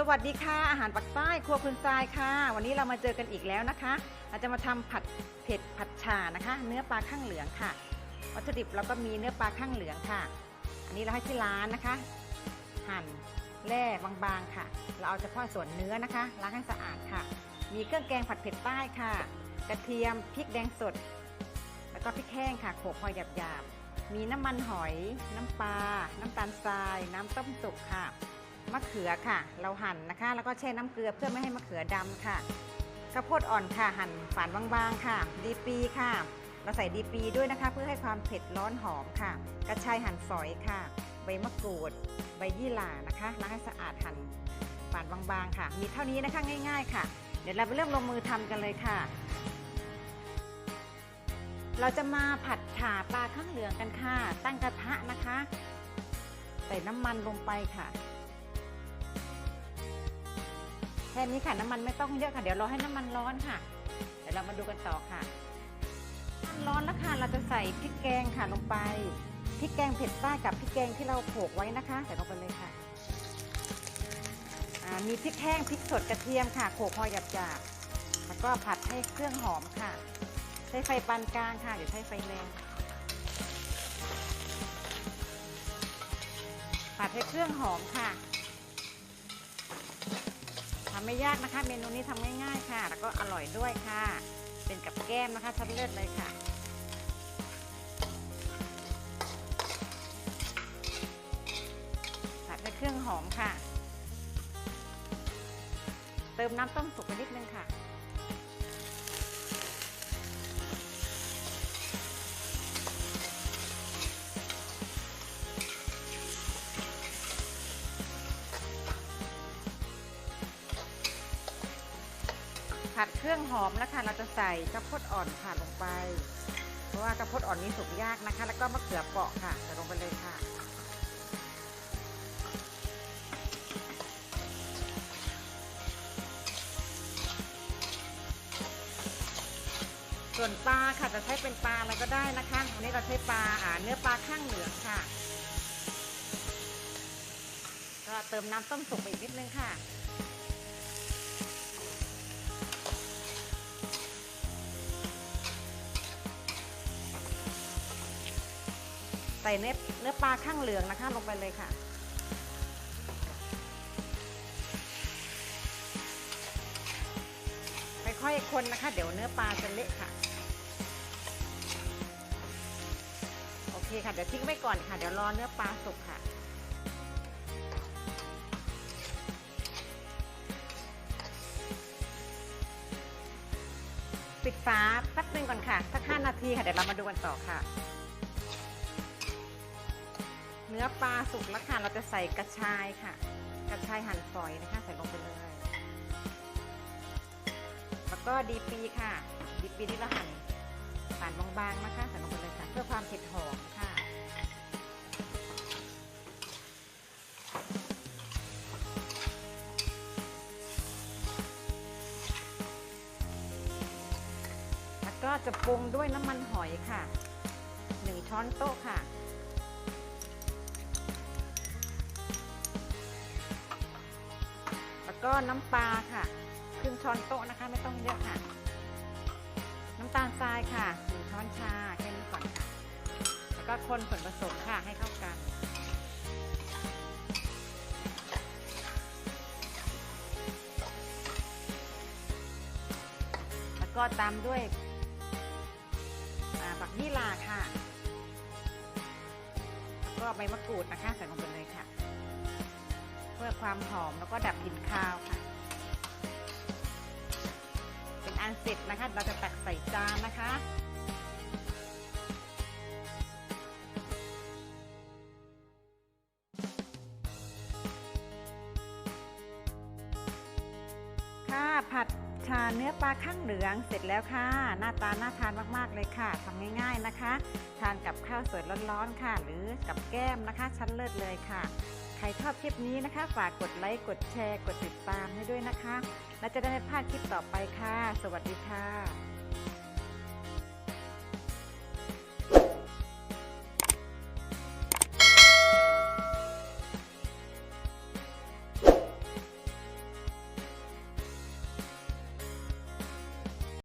สวัสดีค่ะ อาหารปักใต้ครัวคุณทรายค่ะ วันนี้เรามาเจอกันอีกแล้วนะคะเราจะมาทำผัดเผ็ดผัดชานะคะ เนื้อปลาข้างเหลืองค่ะ วัตถุดิบเราก็มีเนื้อปลาข้างเหลืองค่ะ อันนี้เราให้ที่ร้านนะคะ หั่นแล่บางๆค่ะ เราเอาเฉพาะส่วนเนื้อนะคะล้างให้สะอาดค่ะ มีเครื่องแกงผัดเผ็ดใต้ค่ะ กระเทียมพริกแดงสด แล้วก็พริกแห้งค่ะโขลกพอหยาบๆมีน้ำมันหอย น้ำปลา น้ำตาลทราย น้ำต้มสุกค่ะ มะเขือค่ะ เราหั่นนะคะ แล้วก็แช่น้ำเกลือเพื่อไม่ให้มะเขือดำค่ะข้าวโพดอ่อนค่ะหั่นฝานบางๆค่ะ ดีปีค่ะ เราใส่ดีปีด้วยนะคะ เพื่อให้ความเผ็ดร้อนหอมค่ะ กระชายหั่นฝอยค่ะ ใบมะกรูด ใบยี่หร่านะคะล้างให้สะอาดหั่นฝานบางๆค่ะ มีเท่านี้นะคะง่าย ๆ ค่ะ เดี๋ยวเราไปเริ่มลงมือทำกันเลยค่ะเราจะมาผัดฉ่าปลาข้างเหลืองกันค่ะ ตั้งกระทะนะคะ ใส่น้ำมันลงไปค่ะ ค่นี้ค่ะน้ำมันไม่ต้องเยอะค่ะเดี๋ยวรอให้น้ำมันร้อนค่ะ เดี๋ยวเรามาดูกันต่อค่ะน้ำมันร้อนแล้วค่ะเราจะใส่พริกแกงค่ะลงไปพริกแกงเผ็ดใต้กับพริกแกงที่เราโขลกไว้นะคะใส่ลงไปเลยค่ะมีพริกแห้งพริกสดกระเทียมค่ะโขลกพอหยาบๆแล้วก็ผัดให้เครื่องหอมค่ะ ใช้ไฟปานกลางค่ะอย่าใช้ไฟแรงผัดให้เครื่องหอมค่ะ ไม่ยากนะคะ เมนูนี้ทำง่ายๆค่ะ แล้วก็อร่อยด้วยค่ะ เป็นกับแก้มนะคะชั้นเลิศเลยค่ะผัดให้เครื่องหอมค่ะ เติมน้ำต้มสุกไปนิดนึงค่ะ ผัดเครื่องหอมแล้วค่ะเราจะใส่กระพดอ่อนค่ะลงไป เพราะว่ากระพดอ่อนนี้สุกยากนะคะ แล้วก็มะเขือเปราะค่ะใส่ลงไปเลยค่ะส่วนปลาค่ะจะใช้เป็นปลาอะไรก็ได้นะคะวันนี้เราใช้ปลาอ่าเนื้อปลาข้างเหลืองค่ะ ก็เติมน้ำต้มสุกไปอีกนิดนึงค่ะ ส่เนื้อเนื้อปลาข้างเหลืองนะคะลงไปเลยค่ะ ค่อยๆคนนะคะ เดี๋ยวเนื้อปลาจะเละค่ะ โอเคค่ะ เดี๋ยวทิ้งไว้ก่อนค่ะ เดี๋ยวรอเนื้อปลาสุกค่ะปิดฝาแป๊บนึงก่อนค่ะ สักห้านาทีค่ะ เดี๋ยวเรามาดูกันต่อค่ะ อปลาสุกแล้วค่ะ เราจะใส่กระชายค่ะ กระชายหั่นฝอยนะคะ ใส่ลงไปเลย แล้วก็ดีปีค่ะ ดีปีที่เราหั่นฝานบางๆนะคะ ใส่ลงไปเลยค่ะ เพื่อความเผ็ดหอมค่ะ แล้วก็จะปรุงด้วยน้ำมันหอยค่ะหนึ่งช้อนโต๊ะค่ะ ก็น้ำปลาค่ะครึ่งช้อนโต๊ะนะคะ ไม่ต้องเยอะค่ะ น้ำตาลทรายค่ะหนึ่งช้อนชาแค่นี้ก่อนค่ะ แล้วก็คนส่วนผสมค่ะให้เข้ากันแล้วก็ตามด้วยผักยี่หร่าค่ะ แล้วก็ใบมะกรูดนะคะ ใส่ลงไปเลยค่ะ ความหอมแล้วก็ดับกลิ่นคาวค่ะ เป็นอันเสร็จนะคะ เราจะตักใส่จานนะคะค่ะผัดชาเนื้อปลาข้างเหลืองเสร็จแล้วค่ะ หน้าตาน่าทานมากๆเลยค่ะทำง่าย ๆนะคะ ทานกับข้าวสวยร้อนๆค่ะ หรือกับแก้มนะคะ ชั้นเลิศเลยค่ะ ใครชอบคลิปนี้นะคะ ฝากกดไลค์ กดแชร์ กดติดตามให้ด้วยนะคะ และจะได้ไม่พลาดคลิปต่อไปค่ะ สวัสดีค่ะ